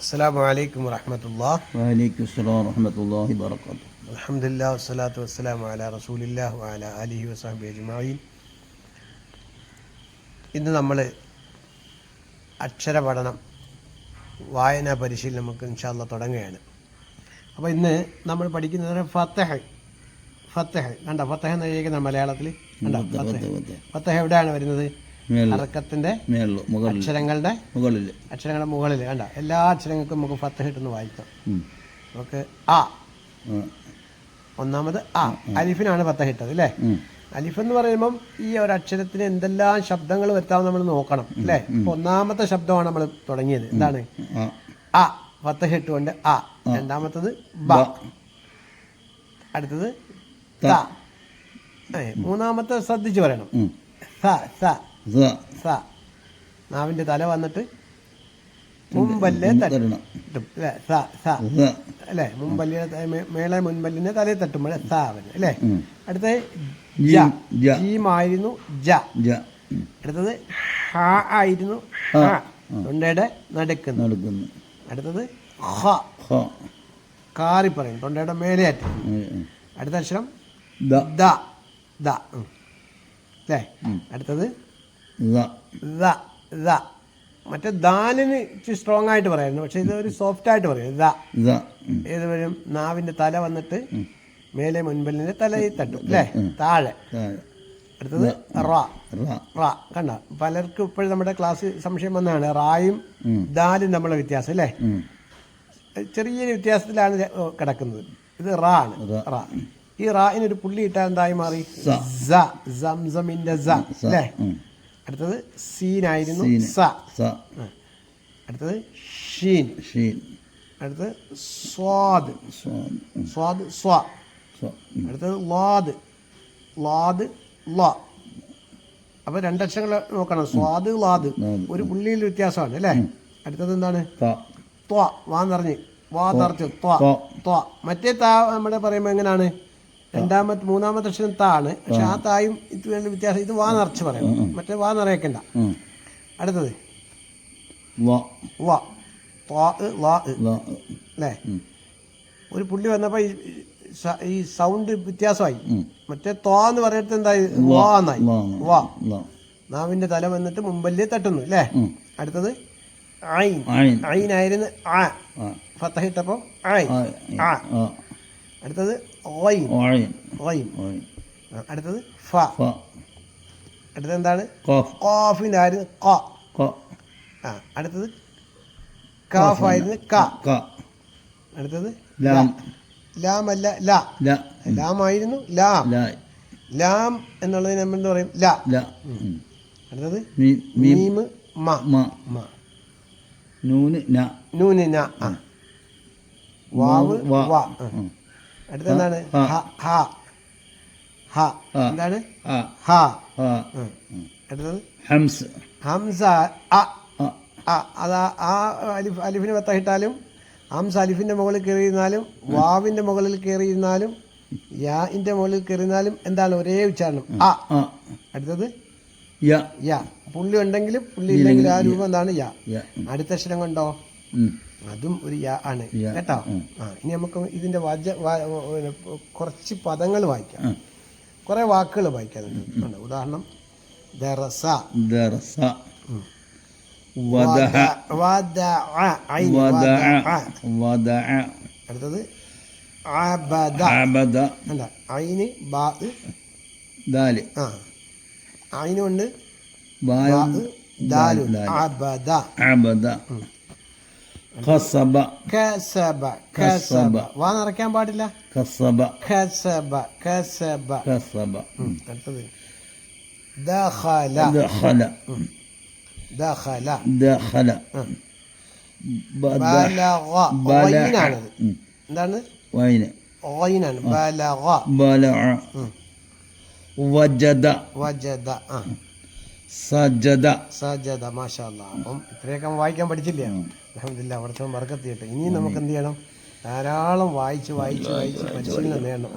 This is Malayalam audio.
അസ്സലാമു അലൈക്കും വറഹമത്തല്ലാ വഅലൈക്കും അസ്സലാം വറഹമത്തല്ലാഹി വബർക്കാത്തു അൽഹംദുലില്ലാഹി വസ്സലാത്തു വസ്സലാമു അലാ റസൂലില്ലാഹി വഅലാ ആലിഹി വസാബി അജ്മായിൻ ഇന്ന് നമ്മൾ അക്ഷര പഠനം വായനാ പരിശീലനം നമുക്ക് ഇൻഷാല്ല തുടങ്ങുകയാണ്. അപ്പോൾ ഇന്ന് നമ്മൾ പഠിക്കുന്നത് ഫത്തഹ് ഫത്തഹ് കണ്ട? ഫത്തഹ് എന്ന് എഴുതിയിരിക്കുന്ന മലയാളത്തിൽ കണ്ട? ഫത്തഹ് എവിടെയാണ് വരുന്നത്? മുകളിൽ. അക്ഷരങ്ങളുടെ മുകളിൽ. അക്ഷരങ്ങളുടെ മുകളിൽ. കണ്ട എല്ലാ അക്ഷരങ്ങൾക്കും നമുക്ക് ഫത്ത് കിട്ടുന്നു വായിക്കാം. നമുക്ക് ആ. ഒന്നാമത് ആ. അലിഫിനാണ് ഫത്തഹ് ഇട്ടത് അല്ലേ? അലിഫ് എന്ന് പറയുമ്പം ഈ ഒരു അക്ഷരത്തിന് എന്തെല്ലാം ശബ്ദങ്ങൾ വരുത്താൻ നമ്മൾ നോക്കണം അല്ലേ? ഒന്നാമത്തെ ശബ്ദമാണ് നമ്മൾ തുടങ്ങിയത്. എന്താണ്? ആ. ആ. ഫത്തഹ് ഇട്ടുകൊണ്ട് ആ. രണ്ടാമത്തത് ബ. അടുത്തത് ത. മൂന്നാമത്തെ ശ്രദ്ധിച്ചു പറയണം. സ സ സ. നാവിന്റെ തല വന്നിട്ട് മുമ്പല്ലേ തട്ടും? അല്ലേ? സ സ. അല്ലേ? മുമ്പല്ലിനെ ത- മേ- മേളെ മുൻപല്ലിനെ തലയിൽ തട്ടുമ്പോഴേ സ വരും. അല്ലേ. അടുത്ത ജ. ജീമായിരുന്നു ജ. അടുത്തത് ഹ ആയിരുന്നു ഹ. തൊണ്ടയുടെ നടുക്കുന്നു. നടുക്കുന്നു. അടുത്തത് ഹ. ഹ. കാറി പറയും. തൊണ്ടയുടെ മേലെ ഉം. ഉം. അടുത്ത അക്ഷരം ദ. ദ. അല്ലേ? അടുത്തത് ദ. ദ ദ മറ്റേ ദാലിന് ഇച്ചിരി സ്ട്രോങ് ആയിട്ട് പറയായിരുന്നു പക്ഷെ ഇത് ഒരു സോഫ്റ്റ് ആയിട്ട് പറയും ദ. ഏത് വരും? നാവിന്റെ തല വന്നിട്ട് മേലെ മുൻപല്ലിന്റെ തലയിൽ തട്ടും. അല്ലേ താഴെ. അടുത്തത് റ. റ. കണ്ട? പലർക്കും ഇപ്പോഴും നമ്മുടെ ക്ലാസ് സംശയം വന്നതാണ്. റായും ദാലും തമ്മിലുള്ള വ്യത്യാസം അല്ലേ ചെറിയൊരു വ്യത്യാസത്തിലാണ് കിടക്കുന്നത്. ഇത് റ ആണ്. റ. ഈ റായിനൊരു പുള്ളി ഇട്ടാൽ എന്തായി മാറി? സംസമിന്റെ സ. അല്ലേ. അടുത്തത് സീനായിരുന്നു. സ. സ. അടുത്തത് ഷീൻ. ഷീൻ. അടുത്തത് സ്വാദ്. സ്വാദ്. സ്വാ. അടുത്തത് ലാദ്. ലാദ് ല അപ്പൊ രണ്ടക്ഷരങ്ങൾ നോക്കണം. സ്വാദ് ലാദ്. ഒരു പുള്ളിയിൽ വ്യത്യാസമാണ് അല്ലേ? അടുത്തത് എന്താണ്. ത്വ. വാ നിറഞ്ഞ് വാ നിറച്ച് ത്വ. ത്വ. ത്വ. മറ്റേ താ നമ്മുടെ പറയുമ്പോൾ എങ്ങനെയാണ് രണ്ടാമത്തെ മൂന്നാമത്തെ അക്ഷരം താ ആണ് പക്ഷെ ആ തായും ഇത് വേണ്ട വ്യത്യാസം. ഇത് വാ നിറച്ച് പറയണം. മറ്റേ വാ നിറയക്കണ്ട. അടുത്തത്. വാ. അല്ലേ? ഒരു പുള്ളി വന്നപ്പോൾ ഈ സൗണ്ട് വ്യത്യാസമായി. മറ്റേ തോ എന്ന് പറയത്ത് എന്തായി? വാ. എന്നായി. വാ. നാവിന്റെ തല വന്നിട്ട് മുമ്പല്ലേ തട്ടുന്നു അല്ലേ? അടുത്തത് ഐൻ. ഐനായിരുന്നു ആ. ആ. ഫത്തഹിട്ടപ്പോൾ ഐ ആ. അടുത്തത് ഓയിൻ ഓയിൻ. ഓയിൻ ഓയിൻ. അടുത്തത് ഫ. അടുത്തത് എന്താണ്. കോഫിന്റെ ആയിരുന്നു ക. ആ അടുത്തത് കാഫായിരുന്നു ക ക. അടുത്തത് ലാം. ലാം അല്ല ലാ ലാം ആയിരുന്നു ലാം ല. എന്നുള്ളതിന് നമ്മൾ എന്താ പറയും ലാ. അടുത്തത് മീം മീ. മ മ. നൂന് ന. നൂന് ന വാവ് വ. വ ആ. ഉം. അടുത്ത എന്താണ്. അടുത്തത്? ഹംസ്. ഹംസ. അ. ആ. ആ അതാ ആ അലിഫ് അലിഫിന് പത്തായിട്ടാലും ഹംസ അലിഫിന്റെ മുകളിൽ കയറിയിരുന്നാലും വാവിന്റെ മുകളിൽ കയറിയിരുന്നാലും യാന്റെ മുകളിൽ കയറിയിരുന്നാലും എന്താണ് ഒരേ ഉച്ചാരണം? ആ ആ. അടുത്തത്? യ. പുള്ളി ഉണ്ടെങ്കിലും പുള്ളി ഇല്ലെങ്കിലും ആ രൂപം എന്താണ്? യാ. അടുത്ത അക്ഷരം കണ്ടോ. അതും ഒരു യാ ആണ്. കേട്ടോ? ആ ഇനി നമുക്ക് ഇതിന്റെ വജ കുറച്ച് പദങ്ങൾ വായിക്കാം. കുറെ വാക്കുകൾ വായിക്കാനുണ്ട്. ഉദാഹരണം ദറസ. ദറസ. അടുത്തത് ഐന് ബാ ദാൽ. ആ. ഐനുണ്ട് ബായ. ബാ ദാലു. അബദ. അബദ. ഖസബ. കസബ കസബ കസബ. വാ നിറയ്ക്കാൻ പാടില്ല ഖസബ. കസബ കസബ ഖസബ. ഉം. അടുത്തത് ദഖല ദഖല. ദഖല ദഖല. ഉം. ബദ. ബലഗ ബലഅ. ഓയിനാണത് ഉം. എന്താണ് വൈന്. ഓയിനാണ് ബലഗ ബലഅ. ഉം. വജദ. വജദ ആ സജദ. സജദ മാഷാല്ല. അപ്പം ഇത്രയൊക്കെ വായിക്കാൻ പഠിച്ചില്ലേ? അലഹമില്ല അവിടുത്തെ മറക്കത്തിയിട്ട്. ഇനിയും നമുക്ക് എന്ത് ചെയ്യണം? ധാരാളം വായിച്ച് വായിച്ച് വായിച്ച് പരിശീലനം നേടണം.